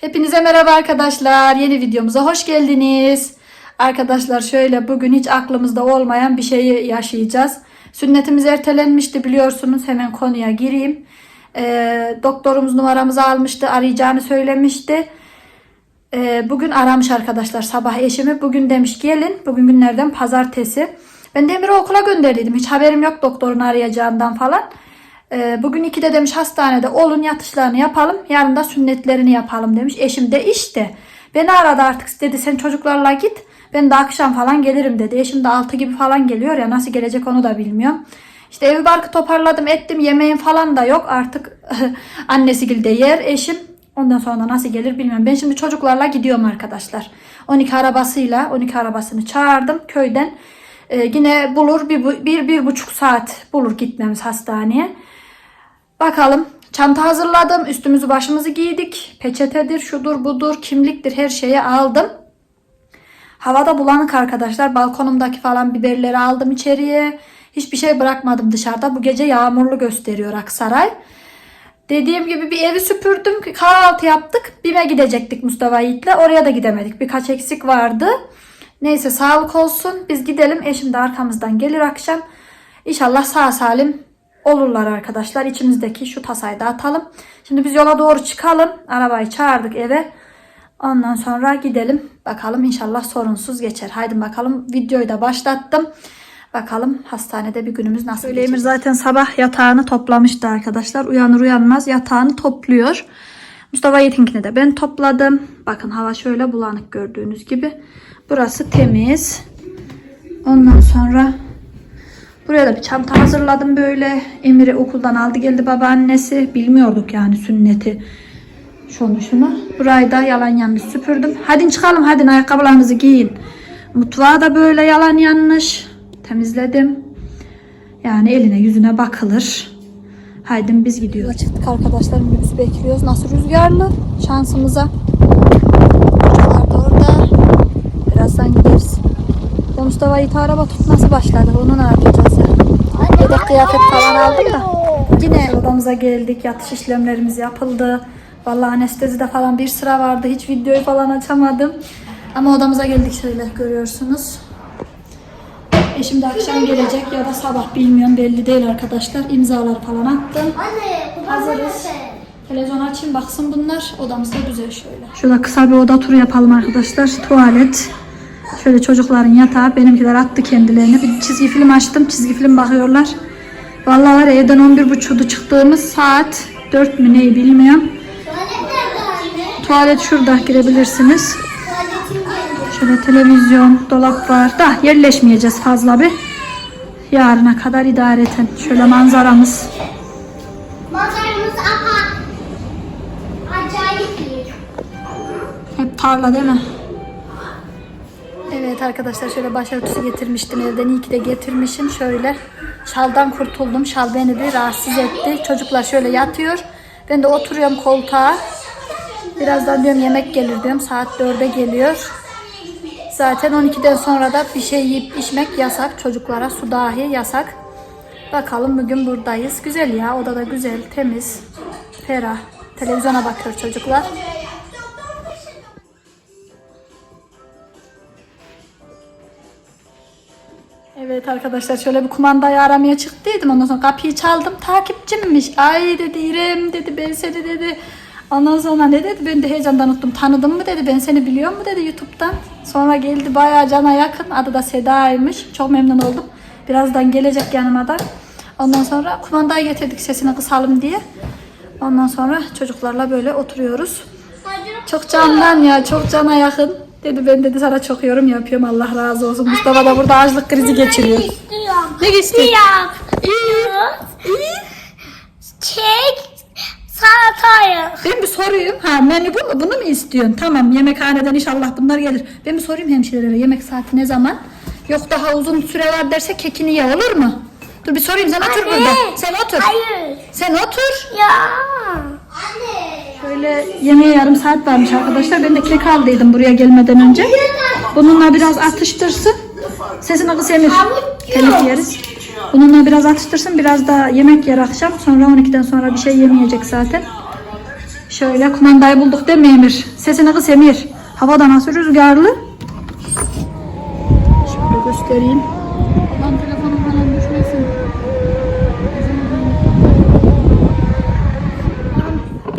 Hepinize merhaba arkadaşlar. Yeni videomuza hoş geldiniz. Arkadaşlar şöyle bugün hiç aklımızda olmayan bir şeyi yaşayacağız. Sünnetimiz ertelenmişti biliyorsunuz. Hemen konuya gireyim. Ee, doktorumuz numaramızı almıştı. Arayacağını söylemişti. Ee, bugün aramış arkadaşlar sabah eşimi. Bugün demiş gelin. Bugün günlerden pazartesi. Ben Demir'i okula gönderdiydim. Hiç haberim yok doktorun arayacağından falan. Ee, bugün ikide demiş hastanede olun yatışlarını yapalım. Yarın da sünnetlerini yapalım demiş. Eşim de işte. Beni aradı artık dedi sen çocuklarla git. Ben de akşam falan gelirim dedi. Eşim de 6 gibi falan geliyor ya nasıl gelecek onu da bilmiyorum. İşte evi barkı toparladım ettim yemeğim falan da yok artık annesi de yer eşim. Ondan sonra nasıl gelir bilmiyorum. Ben şimdi çocuklarla gidiyorum arkadaşlar. 12 arabasıyla 12 arabasını çağırdım köyden. Ee, yine bulur bir, bir, bir buçuk saat bulur gitmemiz hastaneye. Bakalım. Çanta hazırladım. Üstümüzü başımızı giydik. Peçetedir, şudur, budur, kimliktir her şeyi aldım. Havada bulanık arkadaşlar. Balkonumdaki falan biberleri aldım içeriye. Hiçbir şey bırakmadım dışarıda. Bu gece yağmurlu gösteriyor Aksaray. Dediğim gibi bir evi süpürdüm. Kahvaltı yaptık. BİM'e gidecektik Mustafa Yiğit'le. Oraya da gidemedik. Birkaç eksik vardı. Neyse sağlık olsun. Biz gidelim. Eşim de arkamızdan gelir akşam. İnşallah sağ salim olurlar arkadaşlar. İçimizdeki şu tasayı da atalım. Şimdi biz yola doğru çıkalım. Arabayı çağırdık eve. Ondan sonra gidelim. Bakalım inşallah sorunsuz geçer. Haydi bakalım videoyu da başlattım. Bakalım hastanede bir günümüz nasıl geçecek. Emir zaten sabah yatağını toplamıştı arkadaşlar. Uyanır uyanmaz yatağını topluyor. Mustafa Yiğit'inkini de ben topladım. Bakın hava şöyle bulanık gördüğünüz gibi. Burası temiz. Ondan sonra Buraya da bir çanta hazırladım böyle. Emir'i okuldan aldı geldi babaannesi. Bilmiyorduk yani sünneti. Şunu şunu. Burayı da yalan yanlış süpürdüm. Hadi çıkalım hadi ayakkabılarınızı giyin. Mutfağı da böyle yalan yanlış temizledim. Yani eline yüzüne bakılır. Haydi biz gidiyoruz. Çıktık arkadaşlar minibüsü bekliyoruz. Nasıl rüzgarlı şansımıza. Çocuklar da orada. Birazdan gideriz. Ya Mustafa Yiğit araba tutması başladı. Onu ne yapacağız ya? Yedek kıyafet falan aldım da. Yine odamıza geldik. Yatış işlemlerimiz yapıldı. Vallahi anestezide falan bir sıra vardı. Hiç videoyu falan açamadım. Ama odamıza geldik şöyle görüyorsunuz. Eşim de akşam gelecek ya da sabah bilmiyorum belli değil arkadaşlar. İmzalar falan attım. Anne, Hazırız. Televizyon açayım baksın bunlar. Odamız da güzel şöyle. Şurada kısa bir oda turu yapalım arkadaşlar. Tuvalet. Şöyle çocukların yatağı. Benimkiler attı kendilerini. Bir çizgi film açtım. Çizgi film bakıyorlar. Vallahi var ya, evden 11.30'da çıktığımız saat 4 mü neyi bilmiyorum. Tuvalet şurada girebilirsiniz. Şöyle televizyon, dolap var. Da yerleşmeyeceğiz fazla bir. Yarına kadar idareten. Şöyle manzaramız. Manzaramız aha. Acayip iyi. Hep tarla değil mi? Evet arkadaşlar şöyle başörtüsü getirmiştim evden. İyi ki de getirmişim. Şöyle şaldan kurtuldum. Şal beni bir rahatsız etti. Çocuklar şöyle yatıyor. Ben de oturuyorum koltuğa. Birazdan diyorum yemek gelir diyorum. Saat 4'e geliyor. Zaten 12'den sonra da bir şey yiyip içmek yasak. Çocuklara su dahi yasak. Bakalım bugün buradayız. Güzel ya. Oda da güzel, temiz, ferah. Televizyona bakıyor çocuklar. Evet arkadaşlar şöyle bir kumandayı aramaya çıktıydım. Ondan sonra kapıyı çaldım. Takipçimmiş. Ay dedi İrem dedi ben seni dedi. Ondan sonra ne dedi? Ben de heyecandan unuttum. Tanıdın mı dedi. Ben seni biliyor mu dedi YouTube'dan. Sonra geldi bayağı cana yakın. Adı da Seda'ymış. Çok memnun oldum. Birazdan gelecek yanıma da. Ondan sonra kumandayı getirdik sesini kısalım diye. Ondan sonra çocuklarla böyle oturuyoruz. Çok candan ya, çok cana yakın. Dedi ben dedi sana çok yorum yapıyorum. Allah razı olsun. Mustafa da burada açlık krizi geçiriyor. Ne geçti? Çek. Salatayı. Ben bir sorayım. Ha menü bu mu? Bunu mu istiyorsun? Tamam yemekhaneden inşallah bunlar gelir. Ben bir sorayım hemşirelere yemek saati ne zaman? Yok daha uzun süre var derse kekini ye olur mu? Dur bir sorayım sen otur burada. Sen otur. Hayır. Sen otur. Ya. Şöyle yemeğe yarım saat varmış arkadaşlar. Ben de kek aldıydım buraya gelmeden önce. Bununla biraz atıştırsın. Sesini kıs Emir. Telif yeriz. Bununla biraz atıştırsın. Biraz da yemek yer akşam. Sonra 12'den sonra bir şey yemeyecek zaten. Şöyle kumandayı bulduk değil mi Emir? Sesini kıs Emir. Havada nasıl rüzgarlı? Şöyle göstereyim.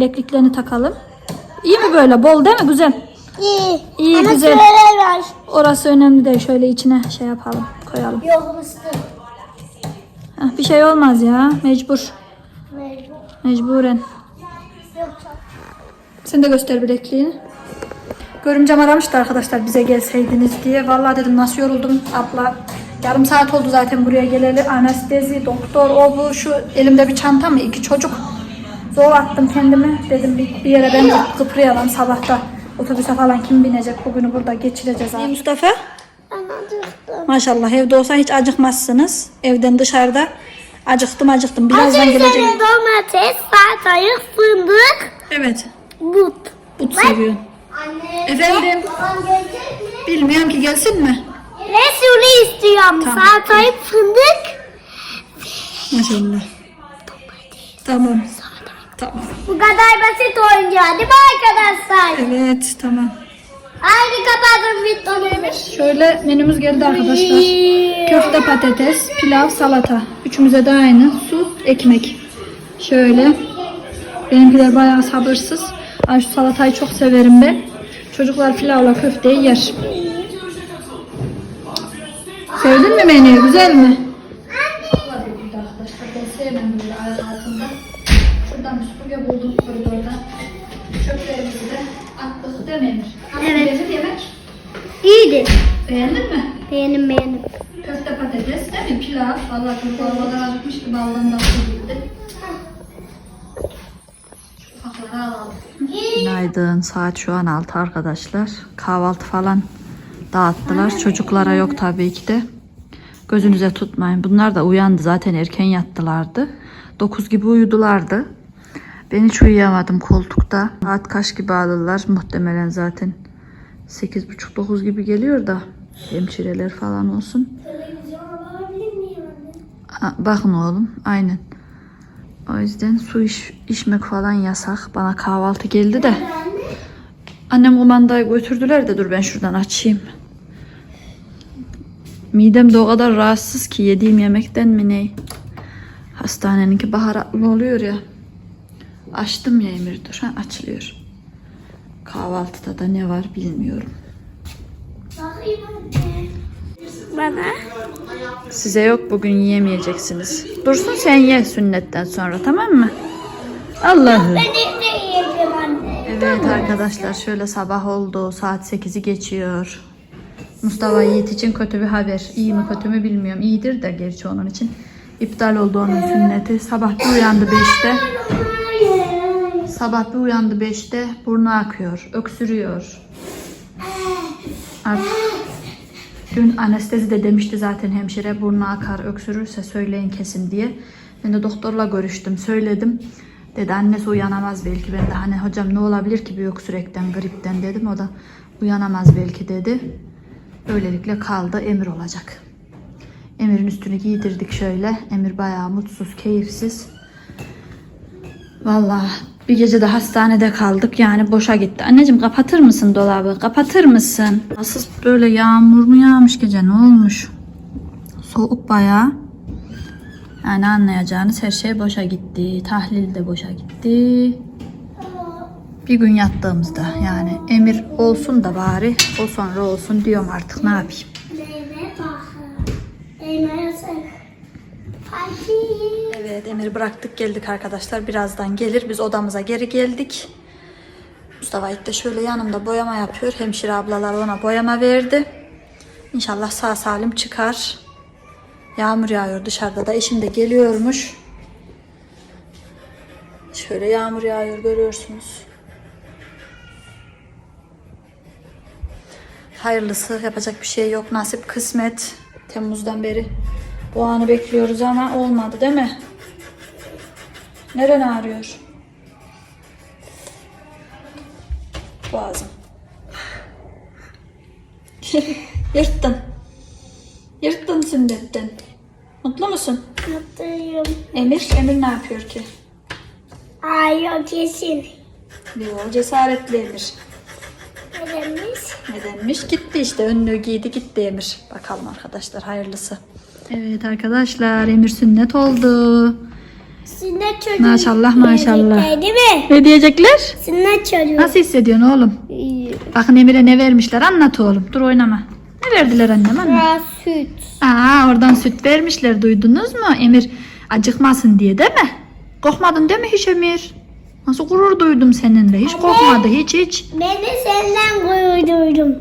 Bilekliklerini takalım. İyi mi böyle? Bol değil mi? Güzel. İyi. İyi, Ama güzel. var. Orası önemli değil. Şöyle içine şey yapalım. Koyalım. Yok mısın? Heh, bir şey olmaz ya. Mecbur. Mecburen. Sen de göster bilekliğini. Görümcem aramıştı arkadaşlar bize gelseydiniz diye. Vallahi dedim nasıl yoruldum abla. Yarım saat oldu zaten buraya geleli. Anestezi, doktor, o bu şu. Elimde bir çanta mı? iki çocuk. Zor attım kendimi. Dedim bir, bir yere ben de kıprayalım sabahta. Otobüse falan kim binecek? Bugünü burada geçireceğiz abi. Mustafa? Maşallah evde olsa hiç acıkmazsınız. Evden dışarıda acıktım acıktım. Birazdan Acı gelecek. üzerine domates, salatalık, fındık, Evet. but. But seviyorum. Anne. Efendim? Babam gelecek mi? Bilmiyorum ki gelsin mi? Resulü istiyorum. Tamam. Salatalık, fındık. Maşallah. Tamam. Tamam. Bu kadar basit oyuncağı değil mi arkadaşlar? Evet tamam. Haydi kapatalım videoları. Şöyle menümüz geldi arkadaşlar. Köfte patates, pilav, salata. Üçümüze de aynı. Su, ekmek. Şöyle. Benimkiler bayağı sabırsız. Ay şu salatayı çok severim ben. Çocuklar pilavla köfteyi yer. Sevdin mi menüyü? Güzel mi? Emir? Evet. Beğendin yemek? İyiydi. Beğendin mi? Beğendim beğendim. Köfte patates değil mi? Pilav. Vallahi çok fazla acıkmış ki baldan da gitti. Günaydın. Saat şu an 6 arkadaşlar. Kahvaltı falan dağıttılar. Çocuklara yok tabii ki de. Gözünüze tutmayın. Bunlar da uyandı. Zaten erken yattılardı. 9 gibi uyudulardı. Ben hiç uyuyamadım koltukta. Saat kaç gibi alırlar? Muhtemelen zaten 8.30-9 gibi geliyor da. Hemşireler falan olsun. Ha, bakın oğlum aynen. O yüzden su iç, içmek falan yasak. Bana kahvaltı geldi de. Annem kumandayı götürdüler de dur ben şuradan açayım. Midem de o kadar rahatsız ki yediğim yemekten mi ne? Hastaneninki baharatlı oluyor ya. Açtım ya Emir dur. Ha, açılıyor. Kahvaltıda da ne var bilmiyorum. Bana. Size yok bugün yiyemeyeceksiniz. Dursun sen ye sünnetten sonra tamam mı? Allah'ım. Ben de yiyeceğim anne. Evet arkadaşlar şöyle sabah oldu. Saat 8'i geçiyor. Mustafa Yiğit için kötü bir haber. İyi mi kötü mü bilmiyorum. İyidir de gerçi onun için. İptal oldu onun sünneti. Sabah uyandı 5'te. Sabah bir uyandı 5'te. Burnu akıyor. Öksürüyor. Artık dün anestezi de demişti zaten hemşire burnu akar öksürürse söyleyin kesin diye. Ben de doktorla görüştüm söyledim. Dedi annesi uyanamaz belki. Ben de hani hocam ne olabilir ki bir öksürekten gripten dedim. O da uyanamaz belki dedi. Böylelikle kaldı Emir olacak. Emir'in üstünü giydirdik şöyle. Emir bayağı mutsuz, keyifsiz. Vallahi bir gece de hastanede kaldık yani boşa gitti. Anneciğim kapatır mısın dolabı? Kapatır mısın? Nasıl böyle yağmur mu yağmış gece ne olmuş? Soğuk bayağı. Yani anlayacağınız her şey boşa gitti. Tahlil de boşa gitti. Bir gün yattığımızda yani emir olsun da bari o sonra olsun diyorum artık ne yapayım. Meyve bakın. Hadi. Evet Emir'i bıraktık geldik arkadaşlar. Birazdan gelir. Biz odamıza geri geldik. Mustafa Yiğit de şöyle yanımda boyama yapıyor. Hemşire ablalar ona boyama verdi. İnşallah sağ salim çıkar. Yağmur yağıyor dışarıda da. Eşim de geliyormuş. Şöyle yağmur yağıyor görüyorsunuz. Hayırlısı yapacak bir şey yok. Nasip kısmet. Temmuz'dan beri bu anı bekliyoruz ama olmadı değil mi? Neren ağrıyor? Boğazım. Yırttın. Yırttın sünnetten. Mutlu musun? Mutluyum. Emir, Emir ne yapıyor ki? Ay yok kesin. Yo cesaretli Emir. Nedenmiş? Nedenmiş? Gitti işte. Önlüğü giydi gitti Emir. Bakalım arkadaşlar hayırlısı. Evet arkadaşlar Emir sünnet oldu. Sünnet çocuğu. Maşallah, maşallah. Değil mi? Ne diyecekler? Sünnet çocuğu. Nasıl hissediyorsun oğlum? İyi. Bakın Emir'e ne vermişler anlat oğlum. Dur oynama. Ne verdiler annem anne? Aa, süt. Aa oradan süt vermişler duydunuz mu? Emir acıkmasın diye değil mi? Korkmadın değil mi hiç Emir? Nasıl gurur duydum seninle. Hiç korkmadı hiç hiç. Ben de senden gurur duydum.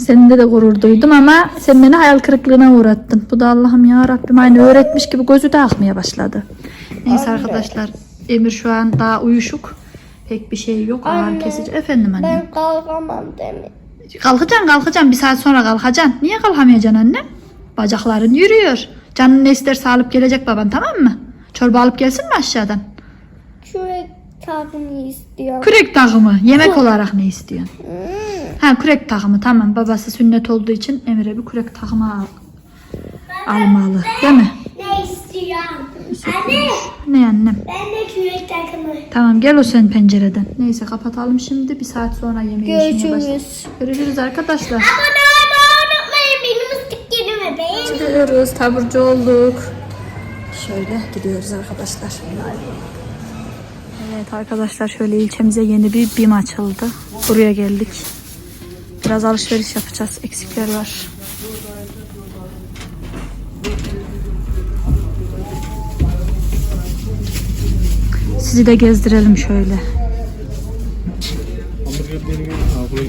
Seninle de gurur duydum ama sen beni hayal kırıklığına uğrattın. Bu da Allah'ım ya Rabbim aynı öğretmiş gibi gözü de akmaya başladı. Neyse arkadaşlar Emir şu an daha uyuşuk. Pek bir şey yok. Anne. kesici. Efendim anne. Ben kalkamam mi? Kalkacaksın kalkacaksın bir saat sonra kalkacaksın. Niye kalkamayacaksın annem? Bacakların yürüyor. Canın ne isterse alıp gelecek baban tamam mı? Çorba alıp gelsin mi aşağıdan? Takımı istiyorum. Kürek takımı. Yemek olarak ne istiyorsun? Ha kürek takımı tamam. Babası sünnet olduğu için Emir'e bir kürek takımı al. almalı. Değil mi? Ne istiyorum? Anne Ne annem? ben de kürek takımı. Tamam gel o sen pencereden. Neyse kapatalım şimdi. Bir saat sonra yemeği başla- Görüşürüz. Görüşürüz arkadaşlar. Abone olmayı unutmayın. Benim ıslık yerime beğenin. Gidiyoruz. Taburcu olduk. Şöyle gidiyoruz arkadaşlar. Evet arkadaşlar şöyle ilçemize yeni bir BİM açıldı. Buraya geldik. Biraz alışveriş yapacağız. Eksikler var. Sizi de gezdirelim şöyle.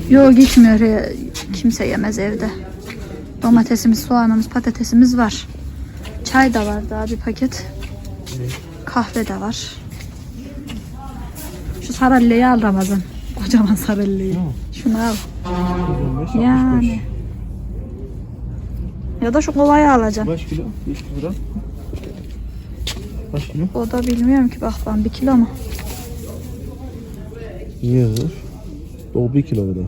Yok gitmiyor. Kimse yemez evde. Domatesimiz, soğanımız, patatesimiz var. Çay da var daha bir paket. Kahve de var. Saralleyi al Ramazan. Kocaman saralleyi. Şunu al. Yani. Ya da şu kovayı alacaksın. Kaç kilo? 500 gram. Kaç kilo? O da bilmiyorum ki bak ben bir kilo mu? Yazır. O 1 kilo da.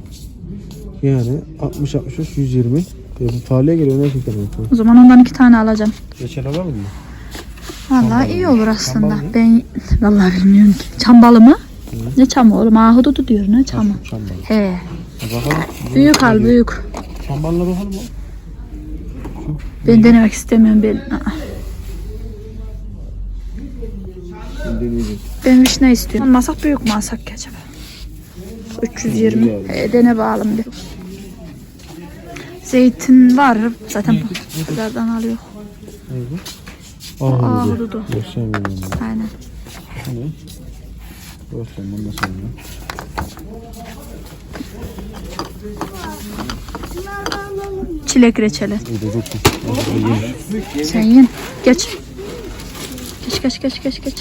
Yani 60 63 120. E, bu pahalıya geliyor ne şeker? O zaman ondan iki tane alacağım. Reçel alalım mı? Vallahi iyi olur aslında. Mı? Ben vallahi bilmiyorum ki. Çam balı Ne çamı oğlum? Ahududu diyor ne çamı? Çambalı. He. Ha, bakalım. Büyük al büyük. Çambalına bakalım mı? Ben denemek istemiyorum ben. Aa. Ben vişne istiyorum. Masak büyük mü alsak ki acaba? 320. Büyük abi. E, dene bakalım bir. Zeytin var. Zaten bu kadardan alıyor. Neydi? Ahududu. Aynen. Göstermiyorum bunu da sanmıyorum. Çilek reçeli. Sen yiyin. Geç. Geç geç geç geç geç.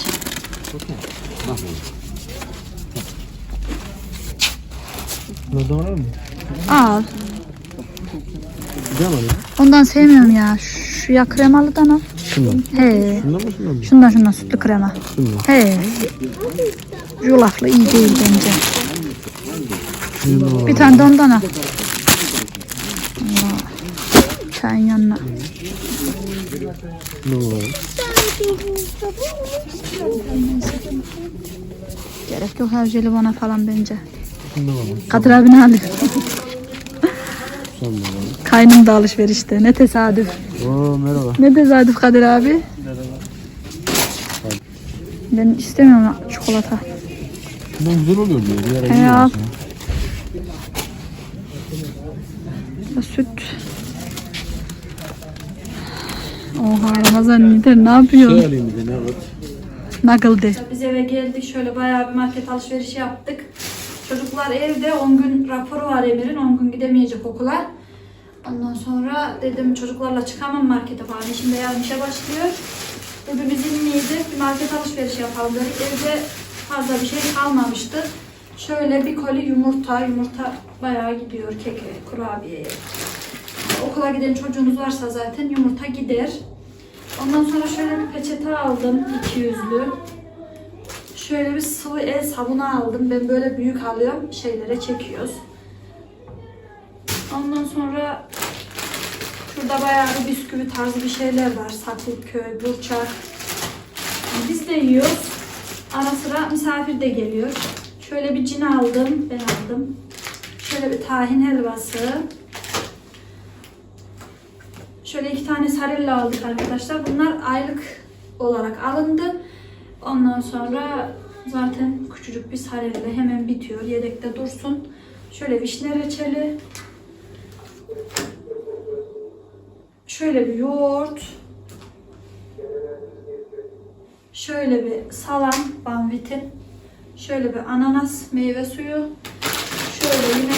Bunlardan alalım mı? Al. Güzel? Ondan sevmiyorum ya. Şu ya kremalıdan al. Şundan. He. Şundan mı şundan mı? Şundan şundan sütlü krema. Şundan. He. Yulaflı iyi değil bence. Bir tane de ondan al. Çayın yanına. Gerek yok her jelibona falan bence. Kadir abi ne alıyor? Kaynım da alışverişte. Ne tesadüf. Oo merhaba. Ne tesadüf Kadir abi. Ben istemiyorum çikolata. Şundan güzel oluyor diyor. Bir ara al. ya. Ya Süt. Oha Ramazan Nider ne yapıyorsun? Şey alayım bir de ne var? Nakıldı. Biz eve geldik şöyle bayağı bir market alışverişi yaptık. Çocuklar evde 10 gün raporu var Emir'in 10 gün gidemeyecek okula. Ondan sonra dedim çocuklarla çıkamam markete falan. Şimdi yarın işe başlıyor. Hepimiz iznliydi. Bir market alışverişi yapalım dedik. Evde fazla bir şey kalmamıştı. Şöyle bir koli yumurta. Yumurta bayağı gidiyor keke, kurabiyeye. Okula giden çocuğunuz varsa zaten yumurta gider. Ondan sonra şöyle bir peçete aldım 200'lü. Şöyle bir sıvı el sabunu aldım. Ben böyle büyük alıyorum. Şeylere çekiyoruz. Ondan sonra şurada bayağı bir bisküvi tarzı bir şeyler var. Saklıköy, Burçak. Biz de yiyoruz. Ara sıra misafir de geliyor. Şöyle bir cin aldım. Ben aldım. Şöyle bir tahin helvası. Şöyle iki tane sarella aldık arkadaşlar. Bunlar aylık olarak alındı. Ondan sonra zaten küçücük bir sarelle hemen bitiyor. Yedekte dursun. Şöyle vişne reçeli. Şöyle bir yoğurt. Şöyle bir salam, banvitin. Şöyle bir ananas meyve suyu. Şöyle yine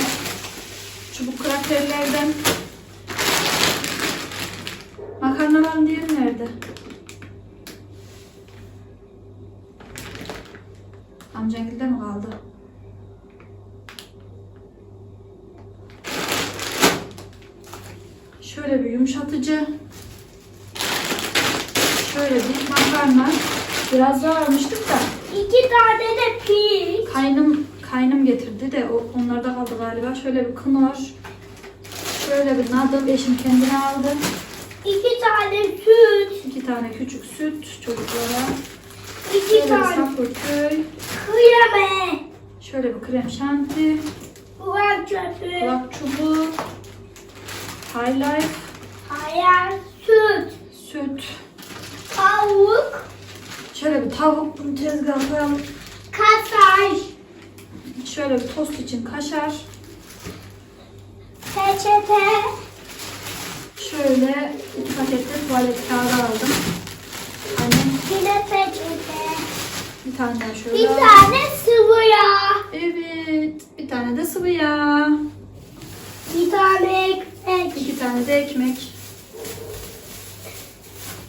çubuk krakerlerden. Makarnaların diğeri nerede? Amcangilde mi kaldı? Şöyle bir yumuşatıcı. Şöyle bir makarna. Biraz daha almıştık da İki tane de pil. kaynım kaynım getirdi de o onlarda kaldı galiba. Şöyle bir kınor. Şöyle bir nadım eşim kendine aldı. İki tane süt. İki tane küçük süt çocuklara. İki Şöyle tane sapırköy. kreme. Şöyle bir krem şanti. Kulak çöpü. Kulak çubuğu. High life. Hayal süt. Süt. Tavuk. Şöyle bir tavuk. Bunu tezgaha koyalım. Kasaj. Şöyle bir tost için kaşar. Peçete. Şöyle iki pakette tuvalet kağıdı aldım. Hani Yine peçete. bir tane daha şöyle. Bir tane sıvı yağ. Evet. Bir tane de sıvı yağ. Bir tane ekmek. İki tane de ekmek.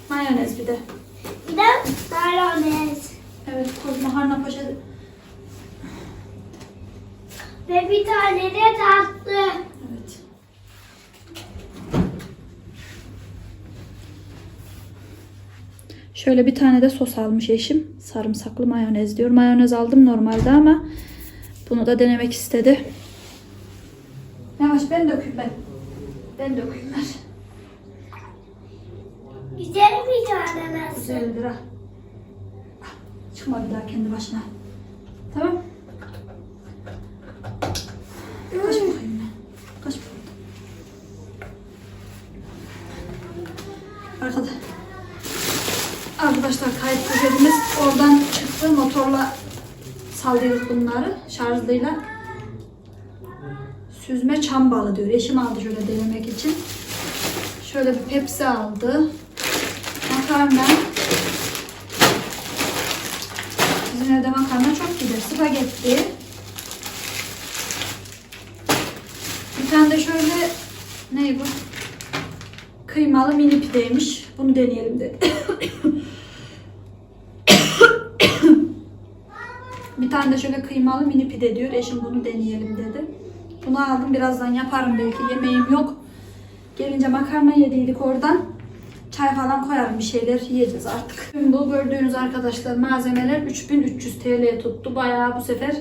Mayonez bir de. Bir de mayonez. Evet toz makarna poşeti. Ve bir tane de tatlı. Evet. Şöyle bir tane de sos almış eşim. Sarımsaklı mayonez diyor. Mayonez aldım normalde ama bunu da denemek istedi. Yavaş ben dökeyim ben. Ben dökeyim ver. Güzel bir tane nasıl? Güzeldir ha. Çıkma bir daha kendi başına. Tamam. Kaç bakayım ben. Kaç bakayım. Arkada. Arkadaşlar kayıt poşetimiz oradan çıktı. Motorla sallıyoruz bunları şarjlıyla. Süzme çam balı diyor. Eşim aldı şöyle denemek için. Şöyle bir Pepsi aldı. Makarna. Bizim evde makarna çok gider. Spagetti. Bir tane de şöyle ne bu? Kıymalı mini pideymiş. Bunu deneyelim dedi. Bir tane de şöyle kıymalı mini pide diyor. Eşim bunu deneyelim dedi. Bunu aldım. Birazdan yaparım belki. Yemeğim yok. Gelince makarna yediydik oradan. Çay falan koyarım bir şeyler yiyeceğiz artık. Şimdi bu gördüğünüz arkadaşlar malzemeler 3300 TL tuttu. Bayağı bu sefer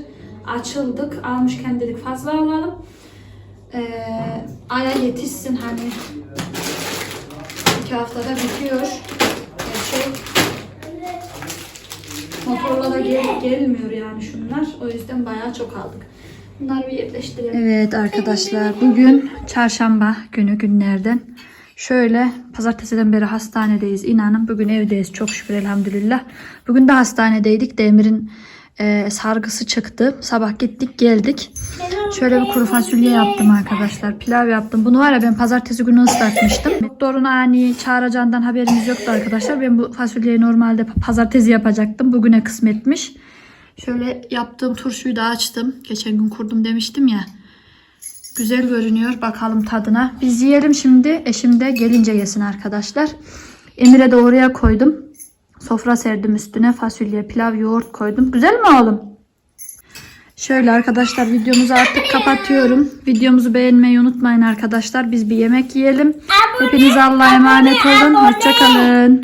açıldık. Almışken dedik fazla alalım. Ee, aya yetişsin hani. iki haftada bitiyor. Her şey motorla da gel- gelmiyor yani şunlar. O yüzden bayağı çok aldık. Bunları bir yerleştirelim. Evet arkadaşlar bugün çarşamba günü günlerden. Şöyle pazartesiden beri hastanedeyiz inanın. Bugün evdeyiz çok şükür elhamdülillah. Bugün de hastanedeydik. Demir'in e, sargısı çıktı. Sabah gittik geldik. Şöyle bir kuru fasulye yaptım arkadaşlar. Pilav yaptım. Bunu var ya ben pazartesi günü ıslatmıştım. Doktorun ani çağıracağından haberimiz yoktu arkadaşlar. Ben bu fasulyeyi normalde pazartesi yapacaktım. Bugüne kısmetmiş. Şöyle yaptığım turşuyu da açtım. Geçen gün kurdum demiştim ya. Güzel görünüyor. Bakalım tadına. Biz yiyelim şimdi. Eşim de gelince yesin arkadaşlar. Emir'e de oraya koydum. Sofra serdim üstüne. Fasulye, pilav, yoğurt koydum. Güzel mi oğlum? Şöyle arkadaşlar videomuzu artık kapatıyorum. Videomuzu beğenmeyi unutmayın arkadaşlar. Biz bir yemek yiyelim. Hepiniz Allah'a emanet olun. Hoşçakalın.